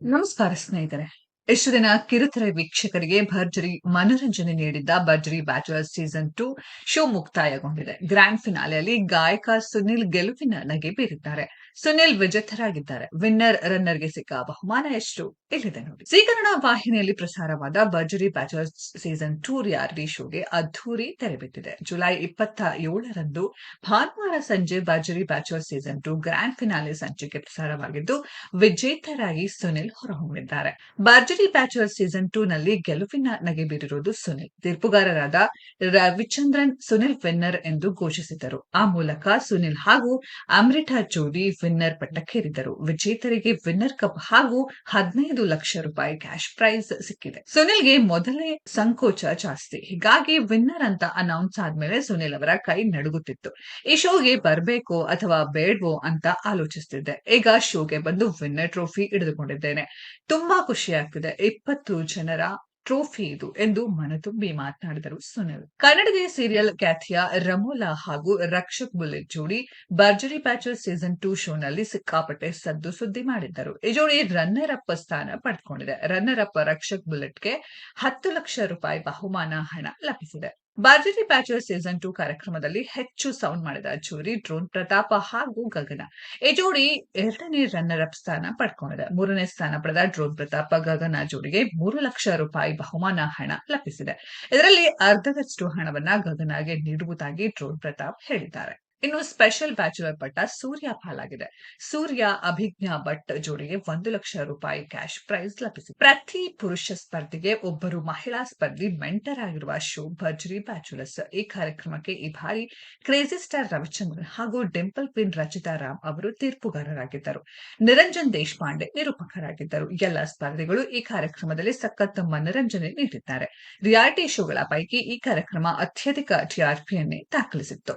ನಮಸ್ಕಾರ ಸ್ನೇಹಿತರೆ ಎಷ್ಟು ದಿನ ಕಿರುತೆರೆ ವೀಕ್ಷಕರಿಗೆ ಭರ್ಜರಿ ಮನೋರಂಜನೆ ನೀಡಿದ್ದ Bharjari bachelor season two show ಮುಕ್ತಾಯಗೊಂಡಿದೆ. Grand ಫಿನಾಲೆಯಲ್ಲಿ ಗಾಯಕ ಸುನಿಲ್ ಗೆಲುವಿನ ನಗೆ ಬೀರಿದ್ದಾರೆ. ಸುನಿಲ್ ವಿಜೇತರಾಗಿದ್ದಾರೆ. ವಿನ್ನರ್ ರನ್ನರ್ಗೆ ಸಿಕ್ಕ ಬಹುಮಾನ ಎಷ್ಟು ಇಲ್ಲಿದೆ ನೋಡಿ. ಸಿ ಕನ್ನಡ ವಾಹಿನಿಯಲ್ಲಿ ಪ್ರಸಾರವಾದ Bharjari bachelor season two reality ಶೋಗೆ ಅದ್ಧೂರಿ ತೆರೆಬಿದ್ದಿದೆ. ಜುಲೈ ಇಪ್ಪತ್ತ ಏಳರಂದು ಭಾನುವಾರ ಸಂಜೆ Bharjari bachelor season two grand finale ಸಂಚಿಕೆ ಪ್ರಸಾರವಾಗಿದ್ದು, ವಿಜೇತರಾಗಿ ಸುನಿಲ್ ಹೊರಹೊಮ್ಮಿದ್ದಾರೆ. ಭರ್ಜರಿ ಬ್ಯಾಚುಲರ್ ಸೀಸನ್ ಟೂ ನಲ್ಲಿ ಗೆಲುವಿನ ನಗೆ ಬೀರಿರುವುದು ಸುನಿಲ್. ತೀರ್ಪುಗಾರರಾದ ರವಿಚಂದ್ರನ್ ಸುನಿಲ್ ವಿನ್ನರ್ ಎಂದು ಘೋಷಿಸಿದರು ಆ ಮೂಲಕ ಸುನಿಲ್ ಹಾಗೂ ಅಮೃತಾ ಜೋಡಿ ವಿನ್ನರ್ ಪಟ್ಟಕ್ಕೇರಿದರು ವಿಜೇತರಿಗೆ ವಿನ್ನರ್ ಕಪ್ ಹಾಗೂ ಹದಿನೈದು ಲಕ್ಷ ರೂಪಾಯಿ ಕ್ಯಾಶ್ ಪ್ರೈಸ್ ಸಿಕ್ಕಿದೆ. ಸುನಿಲ್ಗೆ ಮೊದಲೇ ಸಂಕೋಚ ಜಾಸ್ತಿ. ಹೀಗಾಗಿ ವಿನ್ನರ್ ಅಂತ ಅನೌನ್ಸ್ ಆದ್ಮೇಲೆ ಸುನಿಲ್ ಅವರ ಕೈ ನಡುಗುತ್ತಿತ್ತು. ಈ ಶೋಗೆ ಬರ್ಬೇಕೋ ಅಥವಾ ಬೇಡ್ವೋ ಅಂತ ಆಲೋಚಿಸ್ತಿದ್ದೆ. ಈಗ ಶೋಗೆ ಬಂದು ವಿನ್ನರ್ ಟ್ರೋಫಿ ಹಿಡಿದುಕೊಂಡಿದ್ದೇನೆ. ತುಂಬಾ ಖುಷಿ ಆಗ್ತಿದೆ ಇಪ್ಪತ್ತು ಜನರ ಟ್ರೋಫಿ ಇದು ಎಂದು ಮನತುಂಬಿ ಮಾತನಾಡಿದರು ಸುನಿಲ್. ಕನ್ನಡದ ಸೀರಿಯಲ್ ಖ್ಯಾತಿಯ ರಮೋಲಾ ಹಾಗೂ ರಕ್ಷಕ್ ಬುಲೆಟ್ ಜೋಡಿ ಬರ್ಜರಿ ಪ್ಯಾಚರ್ ಸೀಸನ್ ಟೂ ಶೋನಲ್ಲಿ ಸಿಕ್ಕಾಪಟ್ಟೆ ಸದ್ದು ಸುದ್ದಿ ಮಾಡಿದ್ದರು. ಈ ಜೋಡಿ ರನ್ನರ್ ಅಪ್ ಸ್ಥಾನ ಪಡೆದುಕೊಂಡಿದೆ. ರನ್ನರ್ ಅಪ್ ರಕ್ಷಕ್ ಬುಲೆಟ್ಗೆ ಹತ್ತು ಲಕ್ಷ ರೂಪಾಯಿ ಬಹುಮಾನ ಹಣ ಲಭಿಸಿದೆ. ಭರ್ಜರಿ ಬ್ಯಾಚರ್ ಸೀಸನ್ ಟು ಕಾರ್ಯಕ್ರಮದಲ್ಲಿ ಹೆಚ್ಚು ಸೌಂಡ್ ಮಾಡಿದ ಜೋಡಿ ಡ್ರೋನ್ ಪ್ರತಾಪ ಹಾಗೂ ಗಗನ. ಈ ಜೋಡಿ ಎರಡನೇ ರನ್ನರ್ ಅಪ್ ಸ್ಥಾನ ಪಡ್ಕೊಂಡಿದೆ. ಮೂರನೇ ಸ್ಥಾನ ಪಡೆದ ಡ್ರೋನ್ ಪ್ರತಾಪ ಗಗನ ಜೋಡಿಗೆ ಮೂರು ಲಕ್ಷ ರೂಪಾಯಿ ಬಹುಮಾನ ಹಣ ಲಭಿಸಿದೆ. ಇದರಲ್ಲಿ ಅರ್ಧದಷ್ಟು ಹಣವನ್ನ ಗಗನಗೆ ನೀಡುವುದಾಗಿ ಡ್ರೋನ್ ಪ್ರತಾಪ್ ಹೇಳಿದ್ದಾರೆ. ಇನ್ನು ಸ್ಪೆಷಲ್ ಬ್ಯಾಚುಲರ್ ಪಟ್ಟ ಸೂರ್ಯ ಪಾಲಾಗಿದೆ. ಸೂರ್ಯ ಅಭಿಜ್ಞಾ ಭಟ್ ಜೋಡಿಗೆ ಒಂದು ಲಕ್ಷ ರೂಪಾಯಿ ಕ್ಯಾಶ್ ಪ್ರೈಸ್ ಲಭಿಸಿದೆ. ಪ್ರತಿ ಪುರುಷ ಸ್ಪರ್ಧೆಗೆ ಒಬ್ಬರು ಮಹಿಳಾ ಸ್ಪರ್ಧಿ ಮೆಂಟರ್ ಆಗಿರುವ ಶೋ ಭರ್ಜರಿ ಬ್ಯಾಚುಲರ್ಸ್ ಈ ಕಾರ್ಯಕ್ರಮಕ್ಕೆ ಈ ಬಾರಿ ಕ್ರೇಜಿ ಸ್ಟಾರ್ ರವಿಚಂದ್ರನ್ ಹಾಗೂ ಡಿಂಪಲ್ ಕ್ವೀನ್ ರಚಿತಾ ರಾಮ್ ಅವರು ತೀರ್ಪುಗಾರರಾಗಿದ್ದರು. ನಿರಂಜನ್ ದೇಶಪಾಂಡೆ ನಿರೂಪಕರಾಗಿದ್ದರು. ಎಲ್ಲ ಸ್ಪರ್ಧಿಗಳು ಈ ಕಾರ್ಯಕ್ರಮದಲ್ಲಿ ಸಖತ್ ಮನರಂಜನೆ ನೀಡಿದ್ದಾರೆ. ರಿಯಾಲಿಟಿ ಶೋಗಳ ಪೈಕಿ ಈ ಕಾರ್ಯಕ್ರಮ ಅತ್ಯಧಿಕ ಟಿಆರ್ಪಿಯನ್ನೇ ದಾಖಲಿಸಿತ್ತು.